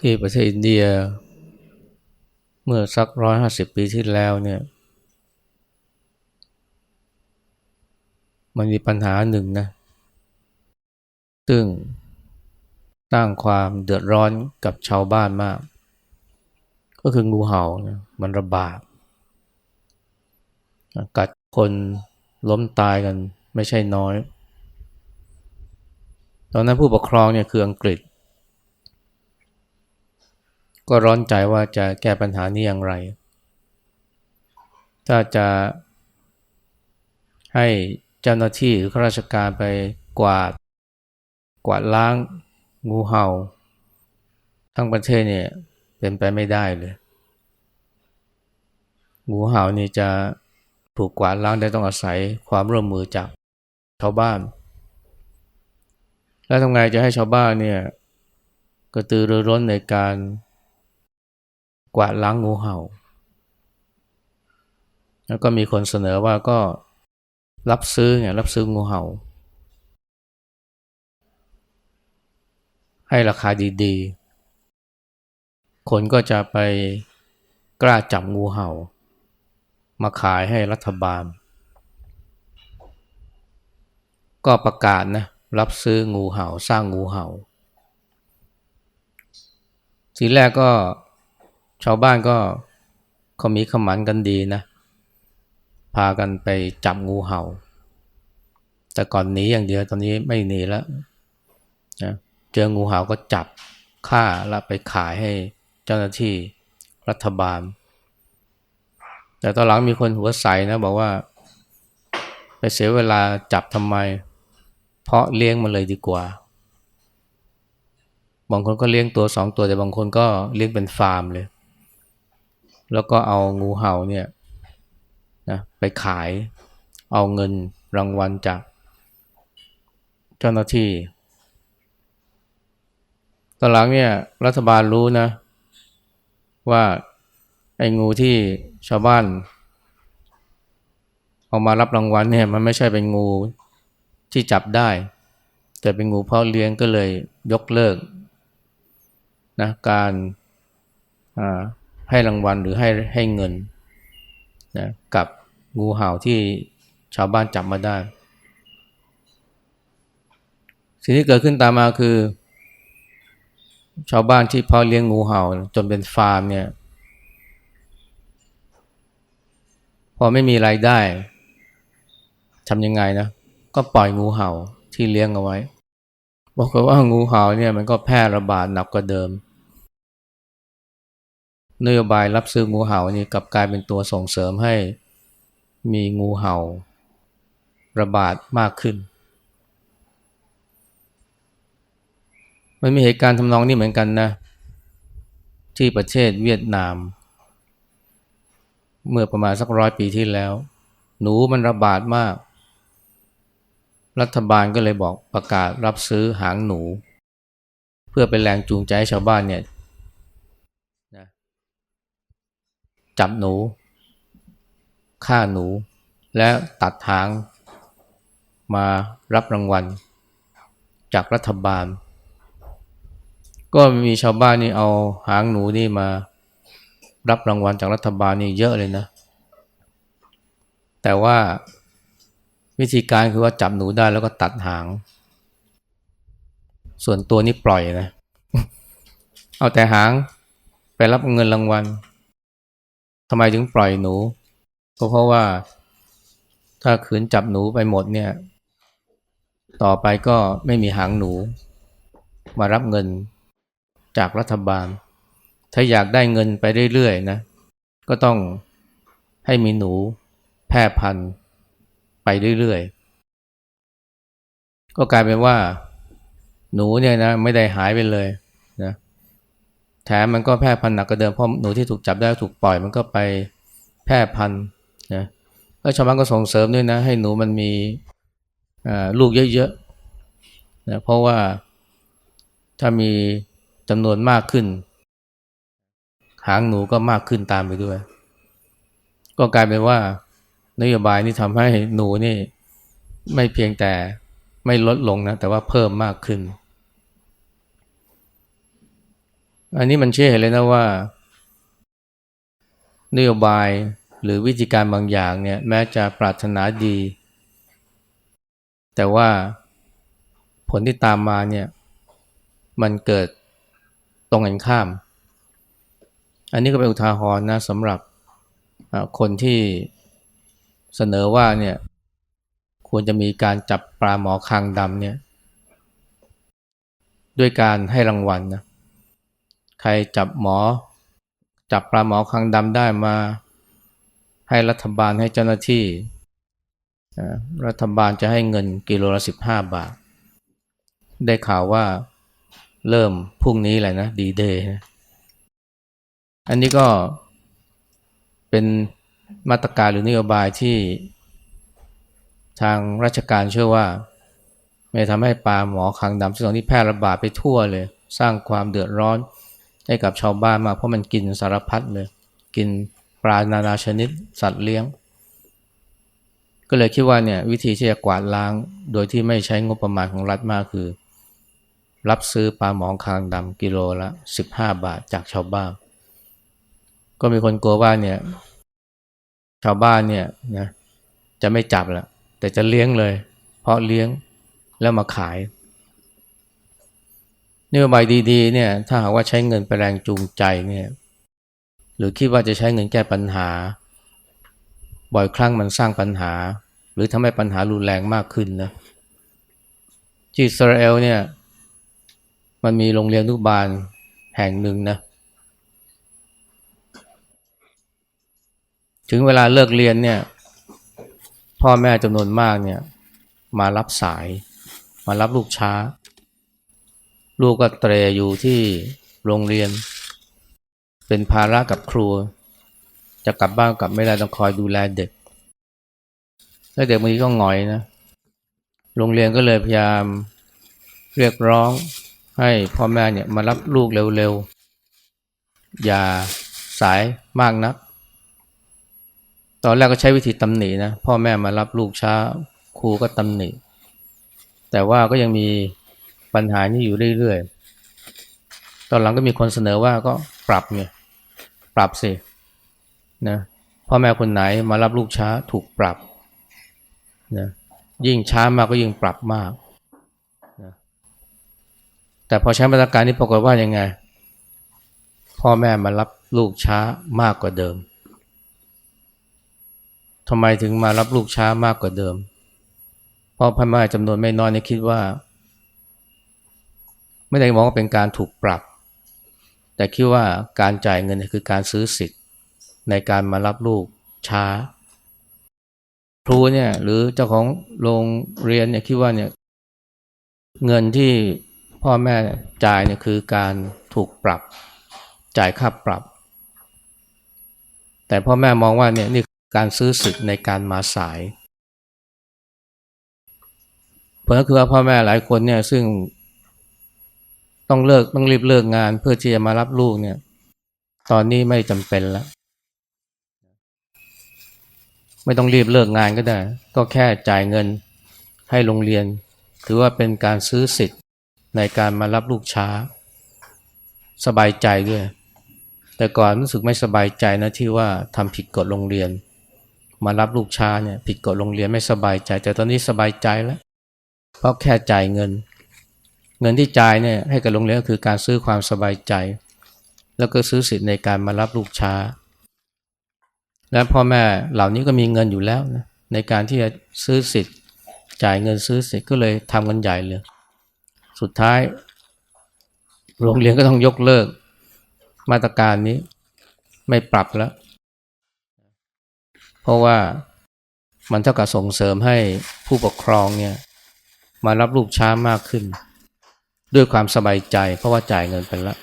ที่ประเทศอินเดีย เมื่อสักร้อยห้าสิบปีที่แล้วเนี่ย มันมีปัญหาหนึ่งนะ ซึ่งสร้างความเดือดร้อนกับชาวบ้านมาก ก็คืองูเห่านะมันระบาดกัดคนล้มตายกันไม่ใช่น้อย ตอนนั้นผู้ปกครองเนี่ยคืออังกฤษ ก็ร้อนใจว่าจะแก้ปัญหานี้อย่างไร ถ้าจะให้เจ้าหน้าที่หรือข้าราชการไปกวาด กวาดล้างงูเห่า ทั้งประเทศเนี่ยเป็นไปไม่ได้เลย งูเห่านี่จะถูกกวาดล้างได้ต้องอาศัยความร่วมมือจากชาวบ้าน แล้วทำไงจะให้ชาวบ้านเนี่ยกระตือรือร้นในการ กวาดล้างงูเห่า แล้วก็มีคนเสนอว่าก็รับซื้อไงรับซื้องูเห่า ให้ราคาดีๆ คนก็จะไปกล้าจับงูเห่า มาขายให้รัฐบาล ก็ประกาศนะรับซื้องูเห่า สร้างงูเห่า ทีแรกก็ ชาวบ้านก็เขามีขมันกันดีนะ พากันไปจับงูเห่า แต่ก่อนหนีอย่างเดียวตอนนี้ไม่หนีแล้วนะเจองูเห่าก็จับฆ่าแล้วไปขายให้เจ้าหน้าที่รัฐบาล แต่ตอนหลังมีคนหัวใสนะบอกว่า ไปเสียเวลาจับทำไม เพราะเลี้ยงมันเลยดีกว่า บางคนก็เลี้ยงตัวสองตัวแต่บางคนก็เลี้ยงเป็นฟาร์มเลย แล้วก็เอางูเห่าเนี่ยนะไปขายเอาเงินรางวัลจากเจ้าหน้าที่ตอนหลังเนี่ยรัฐบาลรู้นะ ว่าไอ้งูที่ชาวบ้านเอามารับรางวัลเนี่ยมันไม่ใช่เป็นงูที่จับได้ แต่เป็นงูเพาะเลี้ยงก็เลยยกเลิกนะการ ให้รางวัลหรือให้ให้เงินนะกับงูเห่าที่ชาวบ้านจับมาได้ สิ่งที่เกิดขึ้นตามมาคือ ชาวบ้านที่เพาะเลี้ยงงูเห่าจนเป็นฟาร์มเนี่ยพอไม่มีไรายได้ทำยังไงนะ ก็ปล่อยงูเห่าที่เลี้ยงเอาไว้บอกว่างูเห่าเนี่ยมันก็แพร่ระบาดหนักกว่าเดิม นโยบายรับซื้องูเห่านี่กลับกลายเป็นตัวส่งเสริมให้มีงูเห่า ระบาดมากขึ้น มันมีเหตุการณ์ทำนองนี้เหมือนกันนะ ที่ประเทศเวียดนาม เมื่อประมาณสักร้อยปีที่แล้ว หนูมันระบาดมาก รัฐบาลก็เลยบอกประกาศรับซื้อหางหนู เพื่อเป็นแรงจูงใจให้ชาวบ้านเนี่ย จับหนู ฆ่าหนู และตัดหางมารับรางวัล จากรัฐบาล ก็มีชาวบ้านนี่เอาหางหนูนี่มารับรางวัลจากรัฐบาลนี่เยอะเลยนะ แต่ว่าวิธีการคือว่าจับหนูได้แล้วก็ตัดหาง ส่วนตัวนี่ปล่อยนะ เอาแต่หางไปรับเงินรางวัล ทำไมถึงปล่อยหนู ก็เพราะว่า ถ้าขืนจับหนูไปหมดเนี่ย ต่อไปก็ไม่มีหางหนู มารับเงินจากรัฐบาล ถ้าอยากได้เงินไปเรื่อยๆนะ ก็ต้องให้มีหนูแพร่พันธุ์ไปเรื่อยๆ ก็กลายเป็นว่า หนูเนี่ยนะไม่ได้หายไปเลย แถมมันก็แพร่พันธุ์หนักกว่าเดิมเพราะหนูที่ถูกจับได้ถูกปล่อยมันก็ไปแพร่พันธุ์นะแล้วชาวบ้านก็ส่งเสริมด้วยนะ ให้หนูมันมีลูกเยอะๆนะเพราะว่าถ้ามีจำนวนมากขึ้น หางหนูก็มากขึ้นตามไปด้วย ก็กลายเป็นว่านโยบายนี้ทำให้หนูนี่ไม่เพียงแต่ไม่ลดลงนะแต่ว่าเพิ่มมากขึ้น อันนี้มันเชื่อเห็นเลยนะว่านโยบายหรือวิธีการบางอย่างเนี่ยแม้จะปรารถนาดี แต่ว่าผลที่ตามมาเนี่ยมันเกิดตรงกันข้าม อันนี้ก็เป็นอุทาหรณ์นะสำหรับคนที่เสนอว่าเนี่ยควรจะมีการจับปลาหมอคางดำเนี่ยด้วยการให้รางวัลนะ ใครจับหมอ จับปลาหมอคางดำได้มา ให้รัฐบาลให้เจ้าหน้าที่ รัฐบาลจะให้เงินกิโลละสิบห้าบาท ได้ข่าวว่าเริ่มพรุ่งนี้แหละนะดีเดย์อันนี้ก็เป็นมาตรการหรือนโยบายที่ทางราชการเชื่อว่า ไม่ทำให้ปลาหมอคางดำซึ่งตอนนี้แพร่ระบาดไปทั่วเลย สร้างความเดือดร้อน ให้กับชาวบ้านมากเพราะมันกินสารพัดเลย กินปลานานาชนิดสัตว์เลี้ยง ก็เลยคิดว่าเนี่ยวิธีที่จะกวาดล้างโดยที่ไม่ใช้งบประมาณของรัฐมากคือ รับซื้อปลาหมองคางดำกิโลละ 15 บาทจากชาวบ้าน ก็มีคนกลัวว่าเนี่ยชาวบ้านเนี่ยนะจะไม่จับละแต่จะเลี้ยงเลย เพราะเลี้ยงแล้วมาขาย นโยบายดีๆเนี่ยถ้าหากว่าใช้เงินไปแรงจูงใจเนี่ยหรือคิดว่าจะใช้เงินแก้ปัญหา บ่อยครั้งมันสร้างปัญหา หรือทำให้ปัญหารุนแรงมากขึ้นนะที่อิสราเอลเนี่ยมันมีโรงเรียนอนุบาลแห่งหนึ่งนะถึงเวลาเลิกเรียนเนี่ยพ่อแม่จำนวนมากเนี่ยมารับสาย มารับลูกช้า ลูกก็เตรอยู่ที่โรงเรียน เป็นภาระกับครูจะกลับบ้านกลับไม่ได้ต้องคอยดูแลเด็กแล้วเด็กบางทีก็หงอยนะ โรงเรียนก็เลยพยายามเรียกร้องให้พ่อแม่เนี่ยมารับลูกเร็วๆ อย่าสายมากนัก ตอนแรกก็ใช้วิธีตำหนินะ พ่อแม่มารับลูกช้าครูก็ตำหนิ แต่ว่าก็ยังมี ปัญหานี้อยู่เรื่อยๆ ตอนหลังก็มีคนเสนอว่าก็ปรับเนี่ยปรับสินะพ่อแม่คนไหนมารับลูกช้าถูกปรับนะยิ่งช้ามากก็ยิ่งปรับมากนะแต่พอใช้มาตรการนี้ปรากฏว่ายังไง พ่อแม่มารับลูกช้ามากกว่าเดิมทำไมถึงมารับลูกช้ามากกว่าเดิม เพราะพ่อแม่จำนวนไม่น้อยเนี่ยคิดว่า ไม่ได้มองว่าเป็นการถูกปรับ แต่คิดว่าการจ่ายเงินเนี่ยคือการซื้อสิทธิ์ในการมารับลูกช้า ครูเนี่ยหรือเจ้าของโรงเรียนเนี่ยคิดว่าเนี่ยเงินที่พ่อแม่จ่ายเนี่ยคือการถูกปรับ จ่ายค่าปรับ แต่พ่อแม่มองว่าเนี่ยนี่การซื้อสิทธิ์ในการมาสายผลก็คือว่าพ่อแม่หลายคนเนี่ยซึ่ง ต้องเลิกต้องรีบเลิกงานเพื่อที่จะมารับลูกเนี่ย ตอนนี้ไม่จำเป็นแล้ว ไม่ต้องรีบเลิกงานก็ได้ ก็แค่จ่ายเงินให้โรงเรียน ถือว่าเป็นการซื้อสิทธิ์ในการมารับลูกช้า สบายใจด้วย แต่ก่อนรู้สึกไม่สบายใจนะที่ว่าทำผิดกฎโรงเรียน มารับลูกช้าเนี่ยผิดกฎโรงเรียนไม่สบายใจ แต่ตอนนี้สบายใจแล้ว เพราะแค่จ่ายเงิน เงินที่จ่ายเนี่ยให้กับโรงเรียนก็คือการซื้อความสบายใจ แล้วก็ซื้อสิทธิ์ในการมารับลูกช้า และพ่อแม่เหล่านี้ก็มีเงินอยู่แล้วนะในการที่จะซื้อสิทธิ์ จ่ายเงินซื้อสิทธิ์ก็เลยทำกันใหญ่เลย สุดท้าย โรงเรียนก็ต้องยกเลิก มาตรการนี้ไม่ปรับแล้ว เพราะว่ามันเท่ากับส่งเสริมให้ผู้ปกครองเนี่ยมารับลูกช้ามากขึ้น ด้วยความสบายใจ เพราะว่าจ่ายเงินไปแล้ว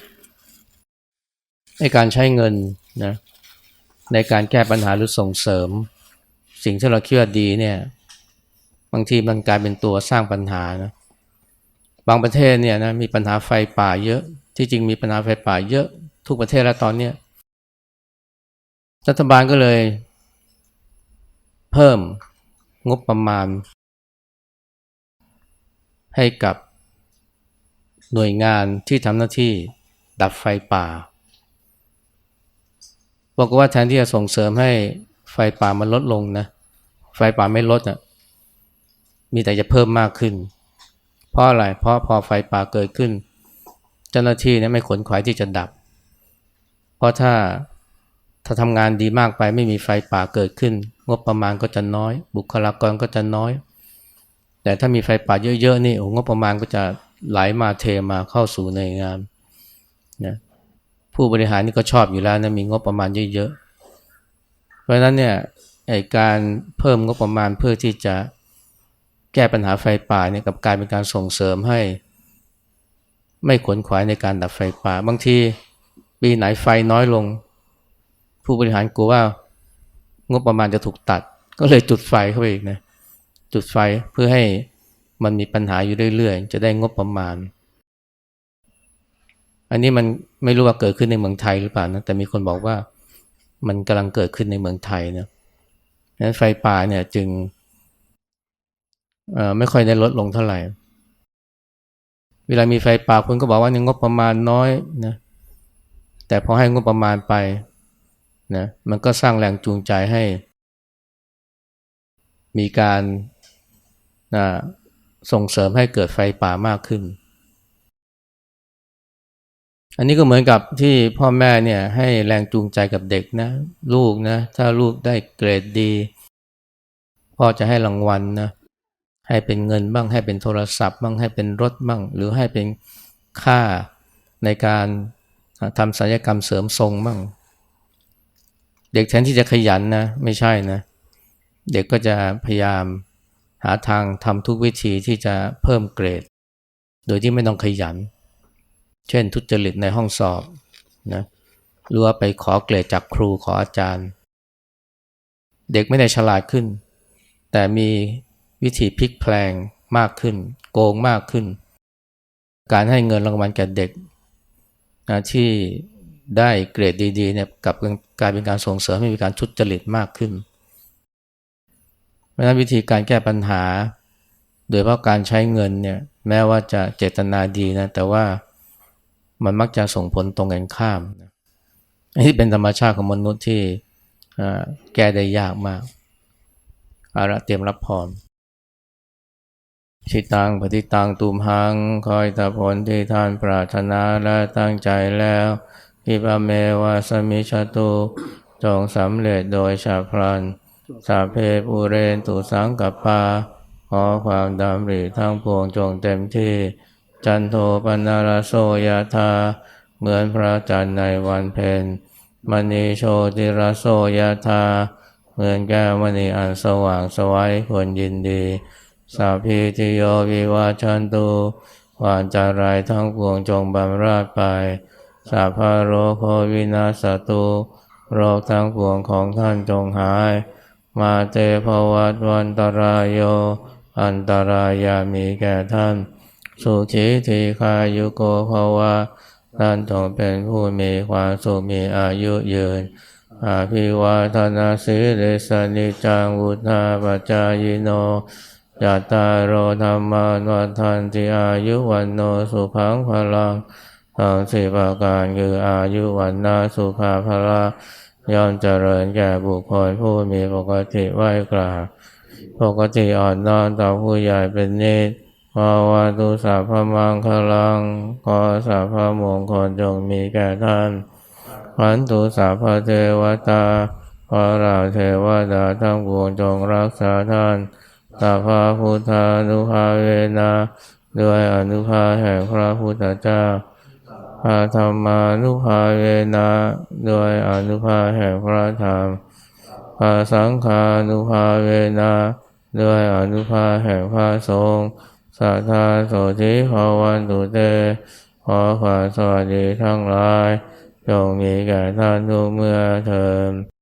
ในการใช้เงินนะในการแก้ปัญหาหรือส่งเสริม สิ่งที่เราคิดว่าดีเนี่ยบางทีมันกลายเป็นตัวสร้างปัญหานะบางประเทศเนี่ยนะมีปัญหาไฟป่าเยอะที่จริงมีปัญหาไฟป่าเยอะทุกประเทศแล้วตอนเนี้ยรัฐบาลก็เลย เพิ่มงบประมาณ ให้กับ หน่วยงานที่ทำหน้าที่ดับไฟป่าบอกว่าแทนที่จะส่งเสริมให้ไฟป่ามันลดลงนะ ไฟป่าไม่ลดอะมีแต่จะเพิ่มมากขึ้น เพราะอะไร เพราะพอไฟป่าเกิดขึ้น เจ้าหน้าที่เนี่ยไม่ขนขวายที่จะดับ เพราะถ้าถ้าทำงานดีมากไปไม่มีไฟป่าเกิดขึ้น งบประมาณก็จะน้อย บุคลากรก็จะน้อย แต่ถ้ามีไฟป่าเยอะๆนี่โอ้งบประมาณก็จะ ไหลมาเทมาเข้าสู่ในงานนะผู้บริหารนี่ก็ชอบอยู่แล้วนะมีงบประมาณเยอะๆ เพราะฉะนั้นเนี่ยไอการเพิ่มงบประมาณเพื่อที่จะแก้ปัญหาไฟป่าเนี่ยกับการเป็นการส่งเสริมให้ ไม่ขวนขวายในการดับไฟป่า บางทีปีไหนไฟน้อยลง ผู้บริหารกลัวว่างบประมาณจะถูกตัด ก็เลยจุดไฟเข้าไปอีกนะจุดไฟเพื่อให้ มันมีปัญหาอยู่เรื่อยๆ จะได้งบประมาณ อันนี้มันไม่รู้ว่าเกิดขึ้นในเมืองไทยหรือเปล่านะแต่มีคนบอกว่ามันกำลังเกิดขึ้นในเมืองไทยนะนั้นไฟป่าเนี่ยจึงไม่ค่อยได้ลดลงเท่าไหร่ เวลามีไฟป่าคุณก็บอกว่านี่งบประมาณน้อยนะแต่พอให้งบประมาณไปนะมันก็สร้างแรงจูงใจให้ มีการนะ ส่งเสริมให้เกิดไฟป่ามากขึ้น อันนี้ก็เหมือนกับที่พ่อแม่เนี่ยให้แรงจูงใจกับเด็กนะ ลูกนะ ถ้าลูกได้เกรดดี พ่อจะให้รางวัลนะ ให้เป็นเงินบ้างให้เป็นโทรศัพท์บ้างให้เป็นรถบ้าง หรือให้เป็นค่าในการทำศัลยกรรมเสริมทรงบ้าง เด็กแทนที่จะขยันนะ ไม่ใช่นะ เด็กก็จะพยายาม หาทางทำทุกวิธีที่จะเพิ่มเกรด โดยที่ไม่ต้องขยัน เช่นทุจริตในห้องสอบนะหรือว่าไปขอเกรดจากครูขออาจารย์ เด็กไม่ได้ฉลาดขึ้น แต่มีวิธีพลิกแพลงมากขึ้น โกงมากขึ้น การให้เงินรางวัลแก่เด็กนะที่ได้เกรดดีๆเนี่ยกับกลายเป็นการส่งเสริมให้มีการทุจริตมากขึ้น เพราะนั้นวิธีการแก้ปัญหา โดยเพราะการใช้เงินเนี่ยแม้ว่าจะเจตนาดีนะแต่ว่ามันมักจะส่งผลตรงกันข้ามนะอันนี้เป็นธรรมชาติของมนุษย์ที่แก้ได้ยากมากอาระเตรียมรับพรชิตังปฏิตังตุมหัง คอยตาผลที่ท่านปรารถนาและตั้งใจแล้วพิปเมวาสมิชตุจงสำเร็จโดยชาพลัน สาเพปูเรนตุสังกัปปา ขอความดำริทั้งปวงจงเต็มที่ จันโทปนารโสยธาเหมือนพระจันทร์ในวันเพ็ญมณีโชติรโสยธาเหมือนแก้วมณีอันสว่างสวัยควรยินดี สาพีติโยวิวาชันตุวานจารายทั้งปวงจงบำราดไป สาพาโรโควินาสตุ โรคทั้งปวงของท่านจงหาย มาเตภวัตวันตรายโย อันตรายามีแก่ท่าน สุขีทีคายุโกภวะท่านจงเป็นผู้มีความสุขมีอายุยืน อาภิวาทนาสิริสนิจังวุธาปจายโนยัตตาโรธรรมานัทันติอายุวันโนสุขังพลังทั้งสี่ประการคืออายุวันนาสุขาพละ ย่อมเจริญแก่บุคคลผู้มีปกติไหวกราบปกติอ่อนนอมต่อผู้ใหญ่เป็นนิสภาวะตุสัพมังคลังขอสัพมงคลจงมีแก่ท่านพันตุสัพเทวตาขอเราเทวดาทั้งปวงจงรักษาท่านสัพพพุทธานุภาเวนะด้วยอนุภาแห่งพระพุทธเจ้า พาธรรมานุภาเวนะด้วยอนุภาแห่งพระธรรมพาสังฆานุภาเวนะด้วยอนุภาแห่งพระสงฆ์สัทธาโสธิภาวันตุเตขอความสวัสดีทั้งหลายจงมีแก่ท่านทุกเมื่อเทิน